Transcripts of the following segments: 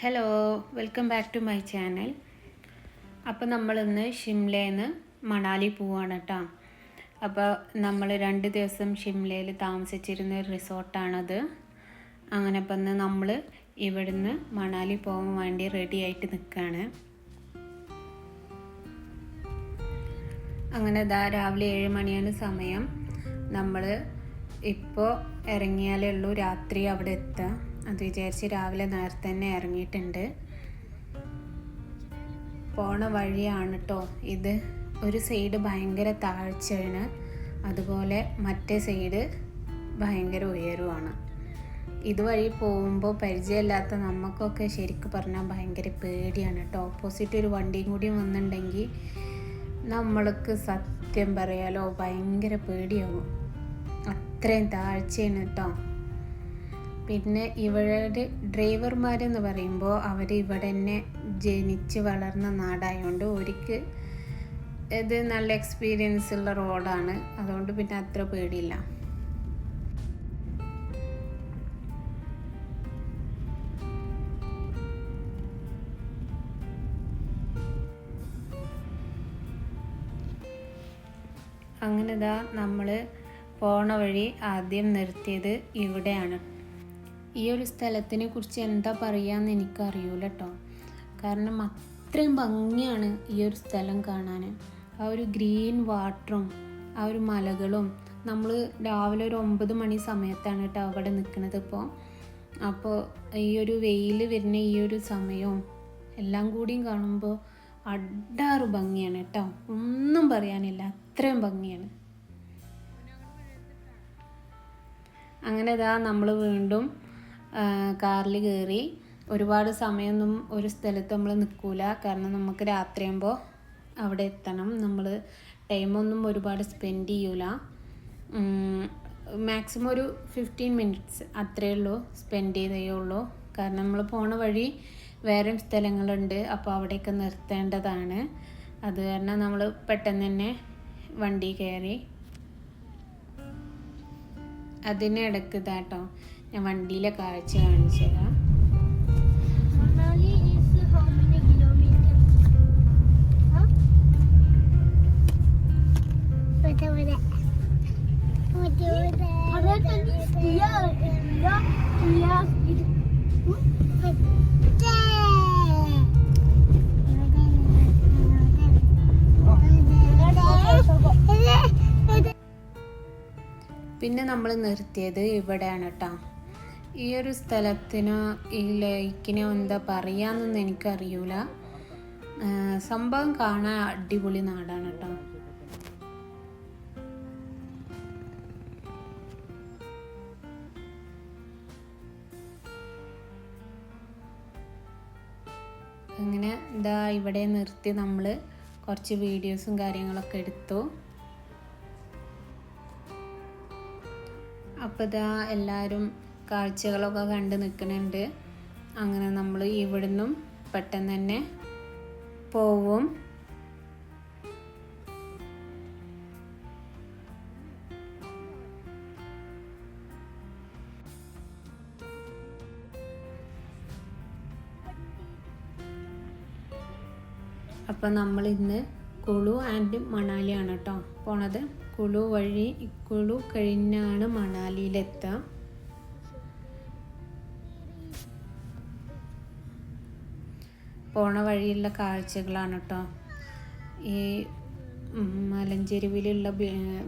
Hello welcome back to my channel അപ്പോൾ നമ്മളിന്ന് ഷിംലയിൽ നിന്ന് മണാലി പോവാണ് കേട്ടോ അപ്പോൾ നമ്മൾ രണ്ട് ദിവസം ഷിംലയിൽ താമസിച്ചിരുന്ന ഒരു റിസോർട്ടാണത്. അങ്ങനെ അപ്പം ഇന്ന് നമ്മൾ ഇവിടുന്ന് മണാലി പോകാൻ വേണ്ടി റെഡി ആയിട്ട് നിൽക്കുകയാണ് അങ്ങനെ ഇതാ രാവിലെ ഏഴ് മണിയാണ് സമയം. നമ്മൾ ഇപ്പോൾ ഇറങ്ങിയാലേ ഉള്ളൂ രാത്രി അവിടെ എത്തുക അത് വിചാരിച്ച് രാവിലെ നേരത്തെ തന്നെ ഇറങ്ങിയിട്ടുണ്ട്. പോണ വഴിയാണ് കേട്ടോ ഇത് ഒരു സൈഡ് ഭയങ്കര താഴ്ചയാണ്. അതുപോലെ മറ്റേ സൈഡ് ഭയങ്കര ഉയരവുമാണ്. ഇതുവഴി പോകുമ്പോൾ പരിചയമില്ലാത്ത നമുക്കൊക്കെ ശരിക്കും പറഞ്ഞാൽ ഭയങ്കര പേടിയാണ് കേട്ടോ ഓപ്പോസിറ്റ് ഒരു വണ്ടിയും കൂടി വന്നിട്ടുണ്ടെങ്കിൽ നമ്മൾക്ക് സത്യം പറയാലോ ഭയങ്കര പേടിയാവും. അത്രയും താഴ്ചയാണ് കേട്ടോ പിന്നെ ഇവരുടെ ഡ്രൈവർമാരെന്ന് പറയുമ്പോൾ അവർ ഇവിടെ തന്നെ ജനിച്ച് വളർന്ന നാടായതുകൊണ്ട് ഒരിക്കൽ ഇത് നല്ല എക്സ്പീരിയൻസ് ഉള്ള റോഡാണ്. അതുകൊണ്ട് പിന്നെ അത്ര പേടിയില്ല. അങ്ങനെ ദാ നമ്മൾ പോണ വഴി ആദ്യം നിർത്തിയത് ഇവിടെയാണ്. ഈ ഒരു സ്ഥലത്തിനെ കുറിച്ച് എന്താ പറയുകയെന്ന് എനിക്കറിയൂല കേട്ടോ കാരണം അത്രയും ഭംഗിയാണ് ഈ ഒരു സ്ഥലം കാണാൻ ആ ഒരു ഗ്രീൻ വാട്ടറും ആ ഒരു മലകളും നമ്മൾ രാവിലെ ഒരു ഒമ്പത് മണി സമയത്താണ് കേട്ടോ അവിടെ നിൽക്കുന്നത് ഇപ്പോൾ അപ്പോൾ ഈ ഒരു വെയിൽ വരുന്ന ഈ ഒരു സമയവും എല്ലാം കൂടിയും കാണുമ്പോൾ അഡാറ് ഭംഗിയാണ് കേട്ടോ ഒന്നും പറയാനില്ല അത്രയും ഭംഗിയാണ്. അങ്ങനെ ഇതാ നമ്മൾ വീണ്ടും കാറിൽ കയറി ഒരുപാട് സമയമൊന്നും ഒരു സ്ഥലത്ത് നമ്മൾ നിൽക്കൂല കാരണം നമുക്ക് രാത്രിയാകുമ്പോൾ അവിടെ എത്തണം. നമ്മൾ ടൈമൊന്നും ഒരുപാട് സ്പെൻഡ് ചെയ്യൂല. മാക്സിമം ഒരു ഫിഫ്റ്റീൻ മിനിറ്റ്സ് അത്രയേ ഉള്ളൂ സ്പെൻഡ് ചെയ്തേ ഉള്ളൂ. കാരണം നമ്മൾ പോണ വഴി വേറെയും സ്ഥലങ്ങളുണ്ട്. അപ്പോൾ അവിടെയൊക്കെ നിർത്തേണ്ടതാണ്. അത് കാരണം നമ്മൾ പെട്ടെന്ന് തന്നെ വണ്ടി കയറി അതിനിടക്ക് ഇതാട്ടോ. ഞാൻ വണ്ടിയിലെ കാഴ്ച കാണിച്ചതാ. പിന്നെ നമ്മൾ നിർത്തിയത് ഇവിടെയാണ് കേട്ടോ ഈ ഒരു സ്ഥലത്തിന് ഈ ലൈക്കിന് എന്താ പറയാന്നൊന്നും എനിക്കറിയൂല. സംഭവം കാണാൻ അടിപൊളി നാടാണ് കേട്ടോ. അങ്ങനെ ഇതാ ഇവിടെ നിർത്തി നമ്മൾ കുറച്ച് വീഡിയോസും കാര്യങ്ങളൊക്കെ എടുത്തു. അപ്പോൾ ഇതാ എല്ലാവരും കാഴ്ചകളൊക്കെ കണ്ട് നിൽക്കുന്നുണ്ട്. അങ്ങനെ നമ്മൾ ഇവിടുന്നും പെട്ടെന്ന് തന്നെ പോവും. അപ്പം നമ്മൾ ഇന്ന് കുളു ആൻഡ് മണാലിയാണ് കേട്ടോ പോണത്. കുളു വഴി കുളു കഴിഞ്ഞാണ് മണാലിയിലെത്തുക പോണ വഴിയുള്ള കാഴ്ചകളാണ് കേട്ടോ ഈ മലഞ്ചെരുവിലുള്ള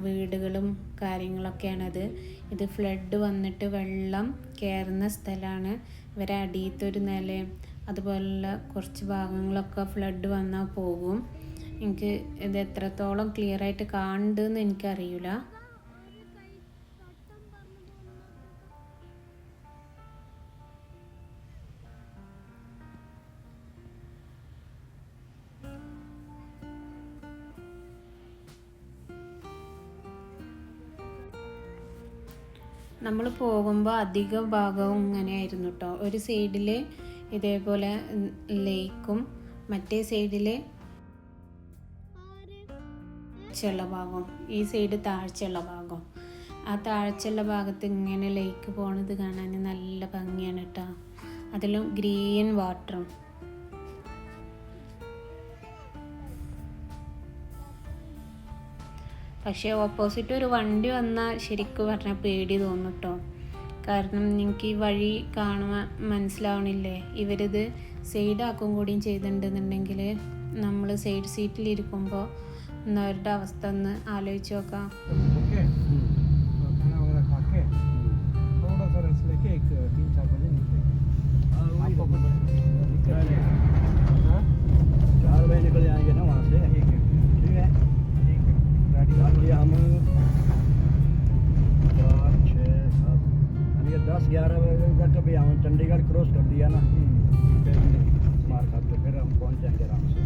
വീടുകളും കാര്യങ്ങളൊക്കെയാണത്. ഇത് ഫ്ലഡ് വന്നിട്ട് വെള്ളം കയറുന്ന സ്ഥലമാണ് ഇവരെ അടിയത്തൊരു നിലയും അതുപോലുള്ള കുറച്ച് ഭാഗങ്ങളൊക്കെ ഫ്ലഡ് വന്നാൽ പോകും. എനിക്ക് ഇത് എത്രത്തോളം ക്ലിയർ ആയിട്ട് കാണുന്നുണ്ടെന്ന് എനിക്കറിയില്ല പോകുമ്പോൾ അധിക ഭാഗവും ഇങ്ങനെയായിരുന്നു കേട്ടോ ഒരു സൈഡിൽ ഇതേപോലെ ലേക്കും മറ്റേ സൈഡിൽ താഴ്ചയുള്ള ഭാഗം ഈ സൈഡ് താഴ്ചയുള്ള ഭാഗം ആ താഴ്ചയുള്ള ഭാഗത്ത് ഇങ്ങനെ ലേക്ക് പോണത് കാണാൻ നല്ല ഭംഗിയാണ് കേട്ടോ അതിലും ഗ്രീൻ വാട്ടറും. പക്ഷേ ഓപ്പോസിറ്റ് ഒരു വണ്ടി വന്നാൽ ശരിക്കും പറഞ്ഞാൽ പേടി തോന്നും കേട്ടോ കാരണം നിങ്ങൾക്ക് ഈ വഴി കാണുവാൻ മനസ്സിലാവണില്ലേ ഇവരിത് സൈഡാക്കും കൂടിയും ചെയ്തിട്ടുണ്ടെന്നുണ്ടെങ്കിൽ നമ്മൾ സൈഡ് സീറ്റിലിരിക്കുമ്പോൾ ഒന്ന് അവരുടെ അവസ്ഥ ഒന്ന് ആലോചിച്ച് നോക്കാം ओके और खाना वगैरह खा के थोड़ा सा रेस्ट लेके एक तीन चार बजे निकलेंगे निकाल लिया हम चार छः सात यानी दस ग्यारह बजे तक अभी हम चंडीगढ़ क्रॉस कर दिया ना मार खा तो फिर हम पहुँच जाएँगे आराम से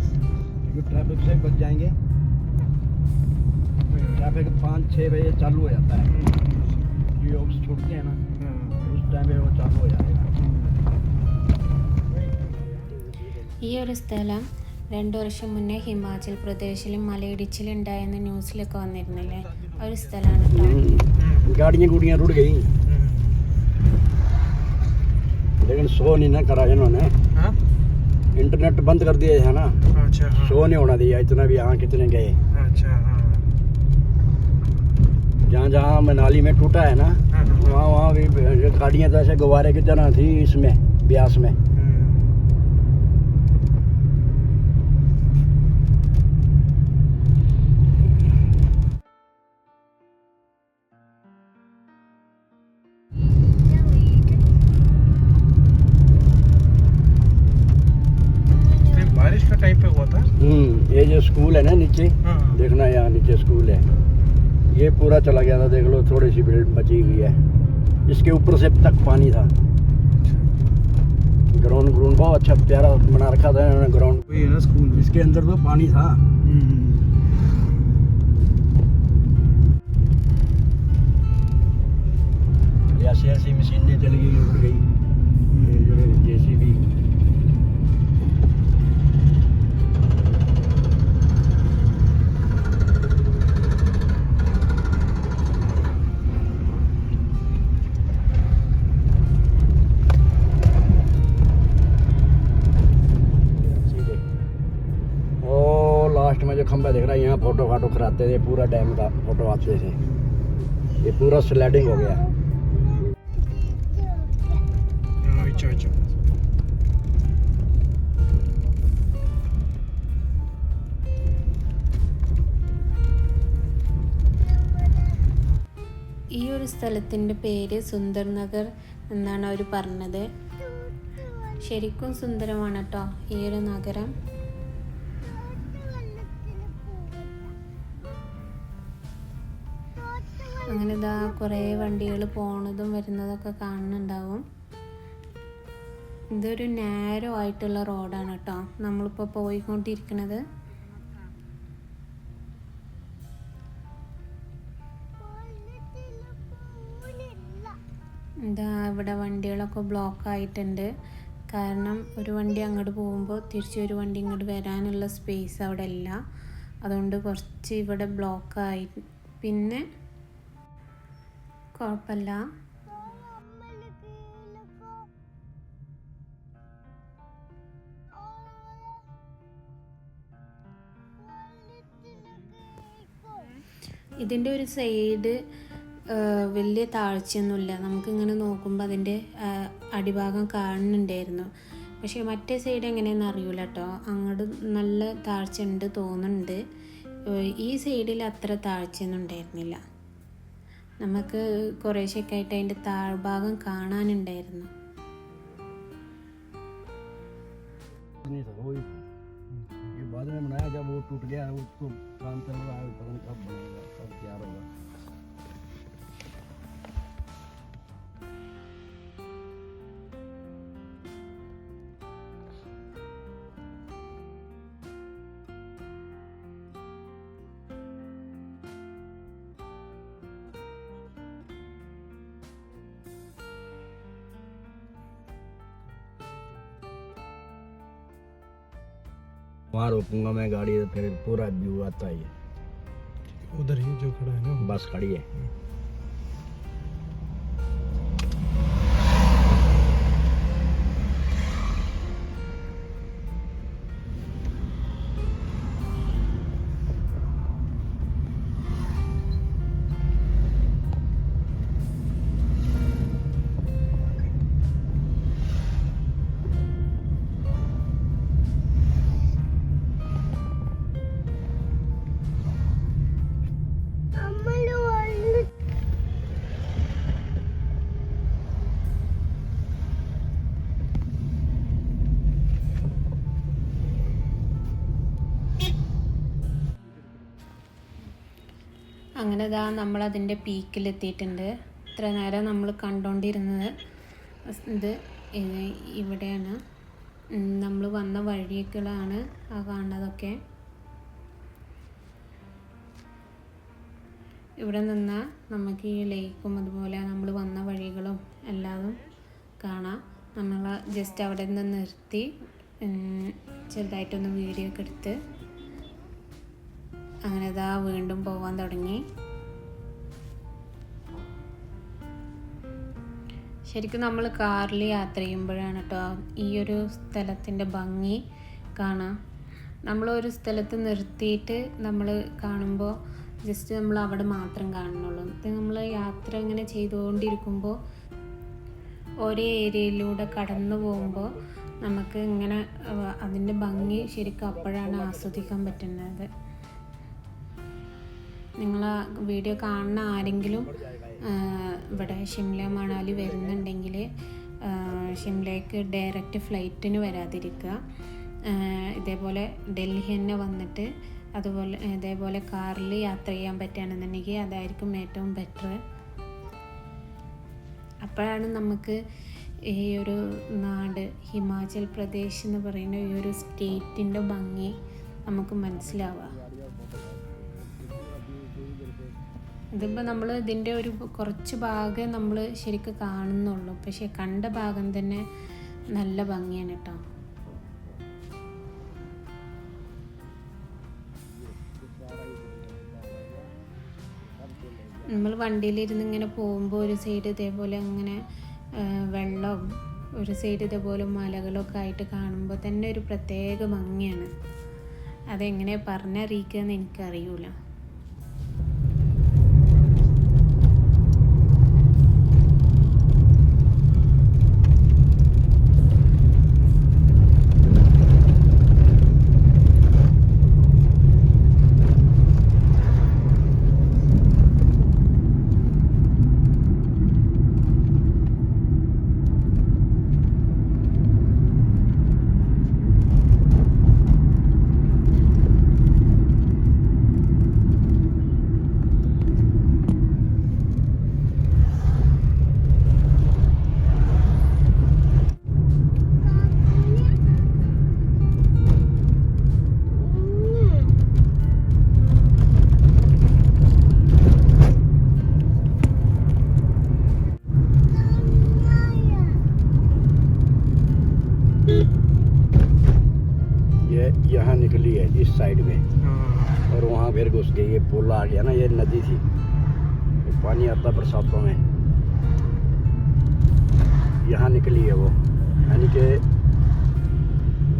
क्योंकि ट्रैफ़िक से बच जाएँगे ट्रैफ़िक पाँच छः बजे चालू हो जाता है ये ऑफ़िस छूटते हैं ना उस टाइम पे वो चालू हो जाएगा ये रस्ता രണ്ടു വർഷം മുന്നേ ഹിമാചൽ പ്രദേശിൽ മലയിടിച്ചിലുണ്ടായെന്ന് ന്യൂസിലൊക്കെ വന്നിരുന്നില്ലേ ആ ഒരു സ്ഥലമാണ് കേട്ടോ गाड़ियाँ गुड़ियाँ रुड़ गई लेकिन शो नहीं ना करा इन्होंने हाँ इंटरनेट बंद कर दिया है ना अच्छा हाँ शो नहीं होना दिया इतना भी यहाँ कितने गए अच्छा हाँ जहाँ जहाँ मनाली में टूटा है ना हाँ, हाँ। वहाँ वहाँ भी गाड़ियाँ तो ऐसे गुब्बारे की तरह थी इसमें ब्यास में स्कूल है ना नीचे हाँ देखना यहाँ नीचे स्कूल है। ये पूरा चला गया था देख लो थोड़ी सी बिल्ड बची हुई है। इसके ऊपर से तक पानी था। ग्राउंड ग्राउंड बहुत अच्छा प्यारा बना रखा था इन्होंने ग्राउंड। स्कूल इसके अंदर तो पानी था। हम्म। ऐसी ऐसी मशीनें चली गई उड़ गई। फोटो फाटो कराते थे पूरा डैम का फोटो आते थे ये पूरा स्लाइडिंग हो गया हाँ अच्छा अच्छा ഈ ഒരു സ്ഥലത്തിൻ്റെ പേര് സുന്ദർ നഗർ എന്നാണ് അവർ പറഞ്ഞത് ശരിക്കും സുന്ദരമാണ് കേട്ടോ ഈ ഒരു നഗരം അങ്ങനെ ഇതാ കുറേ വണ്ടികൾ പോണതും വരുന്നതൊക്കെ കാണുന്നുണ്ടാവും. ഇതൊരു നാരോ ആയിട്ടുള്ള റോഡാണ് കേട്ടോ നമ്മളിപ്പോൾ പോയിക്കൊണ്ടിരിക്കുന്നത് എന്താ ഇവിടെ വണ്ടികളൊക്കെ ബ്ലോക്ക് ആയിട്ടുണ്ട്. കാരണം ഒരു വണ്ടി അങ്ങോട്ട് പോകുമ്പോൾ തിരിച്ച് ഒരു വണ്ടി ഇങ്ങോട്ട് വരാനുള്ള സ്പേസ് അവിടെ ഇല്ല. അതുകൊണ്ട് കുറച്ച് ഇവിടെ ബ്ലോക്ക് ആയി. പിന്നെ കുഴപ്പമില്ല. ഇതിന്റെ ഒരു സൈഡ് വലിയ താഴ്ചയൊന്നുമില്ല. നമുക്കിങ്ങനെ നോക്കുമ്പോൾ അതിന്റെ അടിഭാഗം കാണുന്നുണ്ടായിരുന്നു. പക്ഷേ മറ്റേ സൈഡ് എങ്ങനെയാണെന്ന് അറിയില്ല കേട്ടോ. അങ്ങോട്ട് നല്ല താഴ്ച ഉണ്ട് തോന്നുന്നുണ്ട് ഈ സൈഡിൽ അത്ര താഴ്ചയൊന്നും ഉണ്ടായിരുന്നില്ല. നമുക്ക് കുറേശ്ശൊക്കെ ആയിട്ട് അതിൻ്റെ താഴ്ഭാഗം കാണാനുണ്ടായിരുന്നു नहीं था वही ये बाद में बनाया जब वो टूट गया उसको काम चल रहा है पता नहीं कब बनेगा कब तैयार होगा वहाँ रोकूंगा मैं गाड़ी तो फिर पूरा व्यू आता ही है उधर ही जो खड़ा है ना बस खड़ी है അങ്ങനെ ഇതാ നമ്മൾ അതിന്റെ പീക്കിലെത്തിയിട്ടുണ്ട്. ഇത്ര നേരം നമ്മൾ കണ്ടുകൊണ്ടിരുന്നത് ഇത് ഇവിടെയാണ്. നമ്മൾ വന്ന വഴികളാണ് ആ കാണുന്നതൊക്കെ. ഇവിടെ നിന്നാൽ നമുക്ക് ഈ ലേക്കും അതുപോലെ നമ്മൾ വന്ന വഴികളും എല്ലാതും കാണാം. നമ്മൾ ജസ്റ്റ് അവിടെ നിന്ന് നിർത്തി ചെറുതായിട്ടൊന്ന് വീഡിയോ ഒക്കെ എടുത്ത് അങ്ങനെ ഇതാ വീണ്ടും പോകാൻ തുടങ്ങി. ശരിക്കും നമ്മൾ കാറിൽ യാത്ര ചെയ്യുമ്പോഴാണ് കേട്ടോ ഈ ഒരു സ്ഥലത്തിന്റെ ഭംഗി കാണാം. നമ്മൾ ഒരു സ്ഥലത്ത് നിർത്തിയിട്ട് നമ്മൾ കാണുമ്പോൾ ജസ്റ്റ് നമ്മൾ അവിടെ മാത്രം കാണുന്നുള്ളൂ. ഇത് നമ്മൾ യാത്ര ഇങ്ങനെ ചെയ്തുകൊണ്ടിരിക്കുമ്പോൾ ഒരേ ഏരിയയിലൂടെ കടന്നു പോകുമ്പോൾ നമുക്ക് ഇങ്ങനെ അതിന്റെ ഭംഗി ശരിക്കും അപ്പോഴാണ് ആസ്വദിക്കാൻ പറ്റുന്നത്. നിങ്ങൾ വീഡിയോ കാണുന്ന ആരെങ്കിലും ഇവിടെ ഷിംല മണാലി വരുന്നുണ്ടെങ്കിൽ ഷിംലയ്ക്ക് ഡയറക്റ്റ് ഫ്ലൈറ്റിന് വരാതിരിക്കുക. ഇതേപോലെ ഡൽഹി തന്നെ വന്നിട്ട് അതുപോലെ ഇതേപോലെ കാറിൽ യാത്ര ചെയ്യാൻ പറ്റുകയാണെന്നുണ്ടെങ്കിൽ അതായിരിക്കും ഏറ്റവും ബെറ്റർ അപ്പോഴാണ് നമുക്ക് ഈ ഒരു നാട് ഹിമാചൽ പ്രദേശ് എന്ന് പറയുന്ന ഈ ഒരു സ്റ്റേറ്റിന്റെ ഭംഗി നമുക്ക് മനസ്സിലാവുക. ഇതിപ്പോൾ നമ്മൾ ഇതിന്റെ ഒരു കുറച്ച് ഭാഗം നമ്മൾ ശരിക്കും കാണുന്നുള്ളൂ. പക്ഷേ കണ്ട ഭാഗം തന്നെ നല്ല ഭംഗിയാണ് കേട്ടോ. നമ്മൾ വണ്ടിയിലിരുന്ന് ഇങ്ങനെ പോകുമ്പോൾ ഒരു സൈഡ് ഇതേപോലെ അങ്ങനെ വെള്ളവും ഒരു സൈഡ് ഇതേപോലെ മലകളൊക്കെ ആയിട്ട് കാണുമ്പോൾ തന്നെ ഒരു പ്രത്യേക ഭംഗിയാണ്. അതെങ്ങനെ പറഞ്ഞറിയിക്കുക എന്ന് എനിക്കറിയൂല. ये पुल गया ना ये नदी थी। ये पानी आता बरसातों में। यहाँ निकली है वो। यानी कि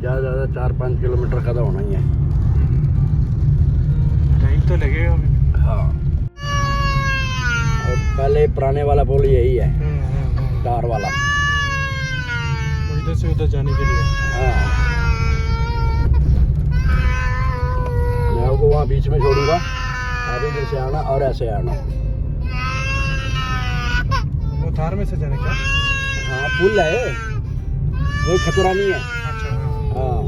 ज़्यादा से ज़्यादा चार पाँच किलोमीटर का तो होना ही है। टाइम तो लगेगा हाँ। और पहले पुराने वाला पुल यही है। कार वाला। इधर से उधर जाने के लिए। हाँ। मैं आपको वहाँ बीच में छोड़ूँगा। आप इधर से आना और ऐसे आना वो थार में से जाने का हाँ पुल है कोई खतरा नहीं है अच्छा हाँ हाँ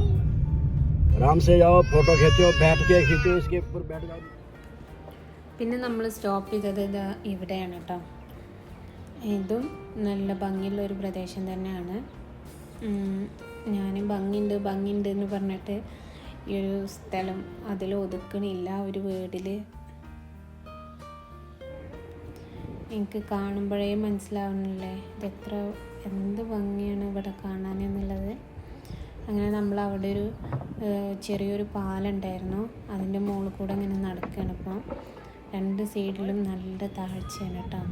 आराम से जाओ फोटो खींचो बैठ के खींचो इसके ऊपर बैठ जाओ പിന്നെ നമ്മൾ സ്റ്റോപ്പ് ചെയ്തത് ഇതാ ഇവിടെയാണ് കേട്ടോ ഇതും നല്ല ഭംഗിയുള്ള ഒരു പ്രദേശം തന്നെയാണ് ഞാൻ ഭംഗിയുണ്ട് ഭംഗിയുണ്ട് എന്ന് പറഞ്ഞിട്ട് ഈ ഒരു സ്ഥലം അതിൽ ഒതുക്കണില്ല ഒരു വീടിൽ എനിക്ക് കാണുമ്പോഴേ മനസ്സിലാവുന്നില്ലേ? ഇതെത്ര എന്ത് ഭംഗിയാണ് ഇവിടെ കാണാൻ എന്നുള്ളത്. അങ്ങനെ നമ്മൾ അവിടെ ഒരു ചെറിയൊരു പാലുണ്ടായിരുന്നു അതിന്റെ മുകളിൽ കൂടെ ഇങ്ങനെ നടക്കുകയാണ് ഇപ്പോൾ രണ്ട് സൈഡിലും നല്ല താഴ്ചയാണ് കേട്ടോ.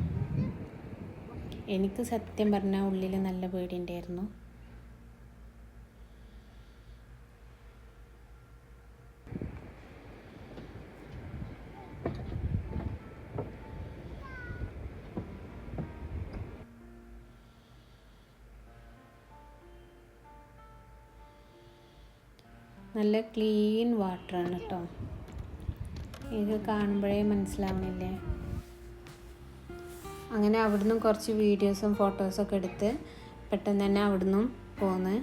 എനിക്ക് സത്യം പറഞ്ഞാൽ ഉള്ളിൽ നല്ല പേടിയുണ്ടായിരുന്നു. നല്ല ക്ലീൻ വാട്ടറാണ് കേട്ടോ ഇത് കാണുമ്പോഴേ മനസ്സിലാവണില്ലേ അങ്ങനെ അവിടുന്ന് കുറച്ച് വീഡിയോസും ഫോട്ടോസൊക്കെ എടുത്ത് പെട്ടെന്ന് തന്നെ അവിടുന്നും പോന്ന്.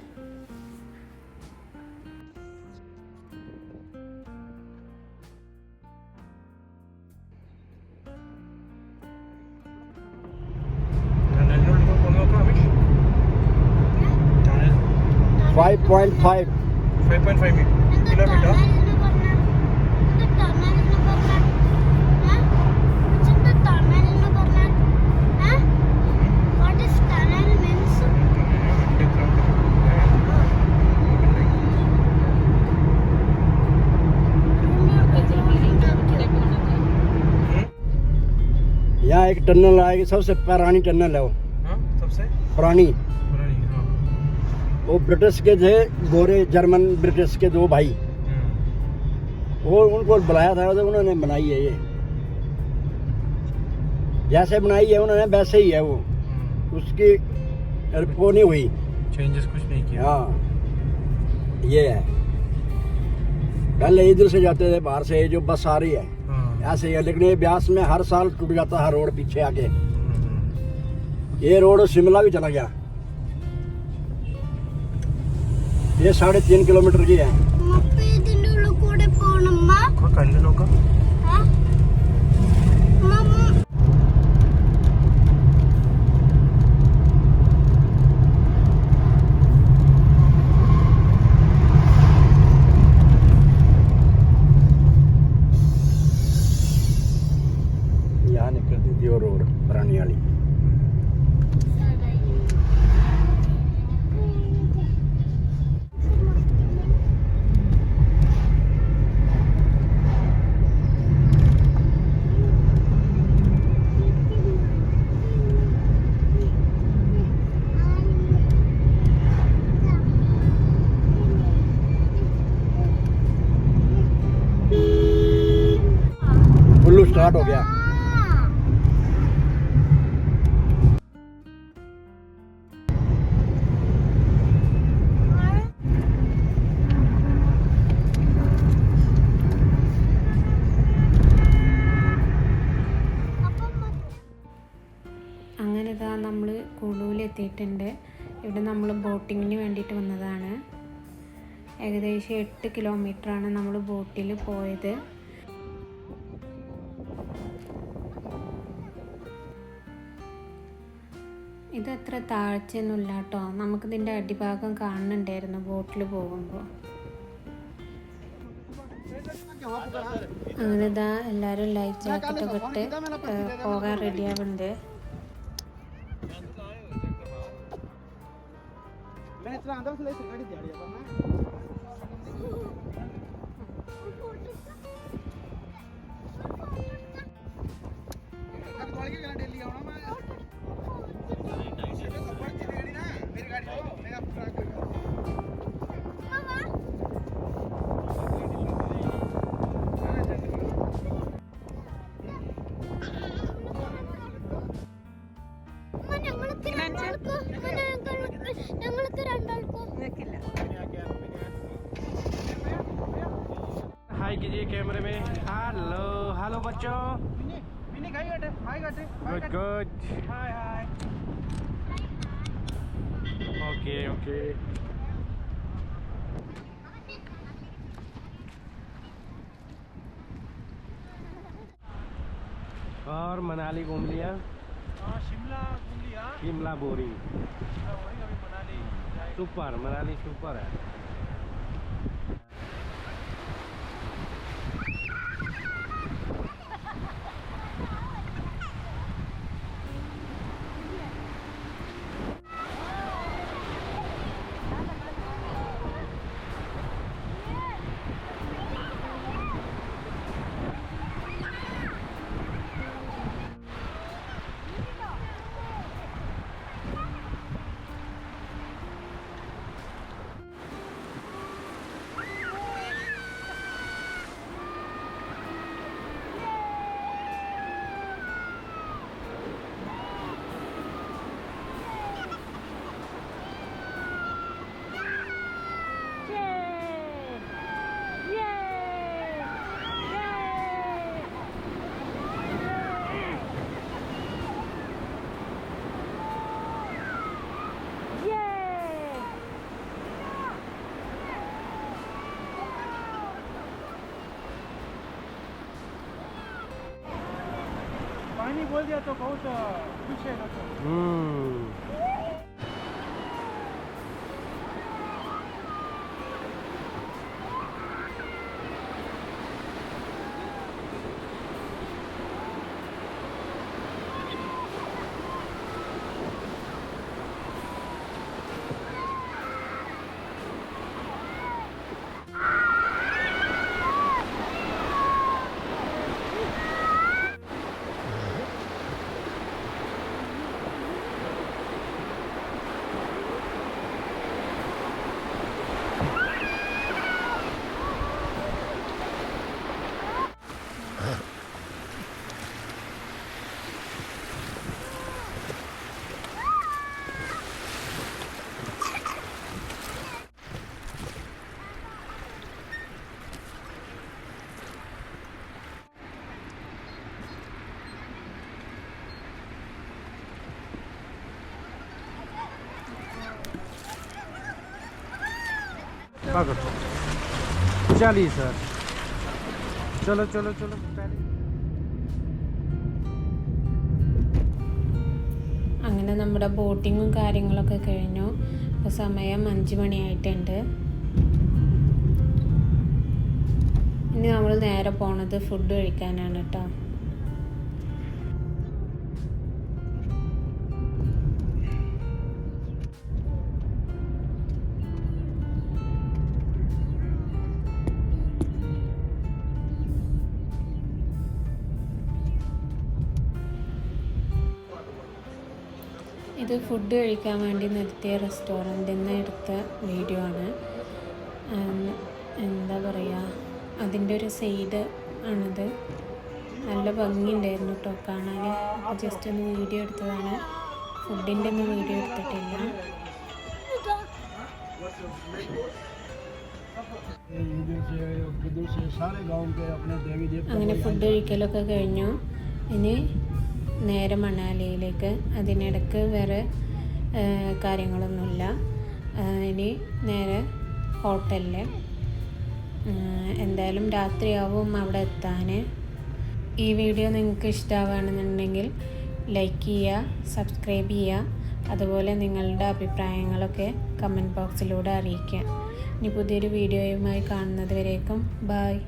ഫൈവ് പോയിന്റ് ഫൈവ് यहाँ एक टनल आएगी सबसे पुरानी टनल है वो। सबसे? पुरानी। पुरानी हाँ। वो ब्रिटिश के थे गोरे जर्मन ब्रिटिश के दो भाई। वो उनको बुलाया था तो उन्होंने बनाई है ये। जैसे बनाई है उन्होंने वैसे ही है वो। उसकी वो नहीं हुई। चेंजेस कुछ नहीं किया। हाँ ये है। पहले इधर से जाते थे बाहर से जो बस आ रही है हाँ। ऐसे ही लेकिन ये ब्यास में हर साल टूट जाता है रोड पीछे आके ये रोड शिमला भी चला गया। ये साढ़े तीन किलोमीटर की है। स्टार्ट हो गया അങ്ങനെ ഇതാ നമ്മൾ കുളുവിലെത്തിയിട്ടുണ്ട് ഇവിടെ നമ്മൾ ബോട്ടിങ്ങിന് വേണ്ടിയിട്ട് വന്നതാണ് ഏകദേശം എട്ട് കിലോമീറ്ററാണ് നമ്മൾ ബോട്ടിൽ പോയത് അത്ര താഴ്ചയൊന്നുമില്ല കേട്ടോ നമുക്കിതിൻ്റെ അടിഭാഗം കാണുന്നുണ്ടായിരുന്നു ബോട്ടിൽ പോകുമ്പോൾ അങ്ങനെ ഇതാ എല്ലാവരും ലൈഫ് ജാക്കറ്റൊക്കെ ഇട്ട് ഏഹ്, പോകാൻ റെഡിയാവുന്നുണ്ട് मैंने इतना अंदर से ले गाड़ी दिया कीजिए कैमरे में। हेलो हेलो बच्चों। गुड गुड ओके ओके और मनाली घूम लिया? शिमला घूम लिया। शिमला अभी मनाली सुपर मनाली सुपर है। पानी बोल दिया तो बहुत खुश है तो पकड़ो चलिए सर चलो चलो चलो चलिए അങ്ങനെ നമ്മുടെ ബോട്ടിങ്ങും കാര്യങ്ങളൊക്കെ കഴിഞ്ഞു ഇപ്പോൾ സമയം അഞ്ച് മണിയായിട്ടുണ്ട് ഇനി നമ്മൾ നേരെ പോണത് ഫുഡ് കഴിക്കാനാണ് കേട്ടോ ഫുഡ് കഴിക്കാൻ വേണ്ടി നിർത്തിയ റെസ്റ്റോറന്റിൽ നിന്ന് എടുത്ത വീഡിയോ ആണ്. എന്താ പറയുക അതിന്റെ ഒരു സൈഡ് ആണത്. നല്ല ഭംഗിയുണ്ടായിരുന്നു കേട്ടോ കാണാൻ. അപ്പോൾ ജസ്റ്റ് ഒന്ന് വീഡിയോ എടുത്തതാണ്. ഫുഡിന്റെ ഒന്നും വീഡിയോ എടുത്തിട്ടില്ല. അങ്ങനെ ഫുഡ് കഴിക്കലൊക്കെ കഴിഞ്ഞു. ഇനി നേരെ മണാലിയിലേക്ക്. അതിനിടക്ക് വേറെ കാര്യങ്ങളൊന്നുമില്ല. ഇനി നേരെ ഹോട്ടലിൽ എന്തായാലും രാത്രിയാവും അവിടെ എത്താൻ ഈ വീഡിയോ നിങ്ങൾക്ക് ഇഷ്ടമാവുകയാണെന്നുണ്ടെങ്കിൽ ലൈക്ക് ചെയ്യുക സബ്സ്ക്രൈബ് ചെയ്യുക. അതുപോലെ നിങ്ങളുടെ അഭിപ്രായങ്ങളൊക്കെ കമന്റ് ബോക്സിലൂടെ അറിയിക്കുക. ഇനി പുതിയൊരു വീഡിയോയുമായി കാണുന്നത് വരേക്കും. ബായ്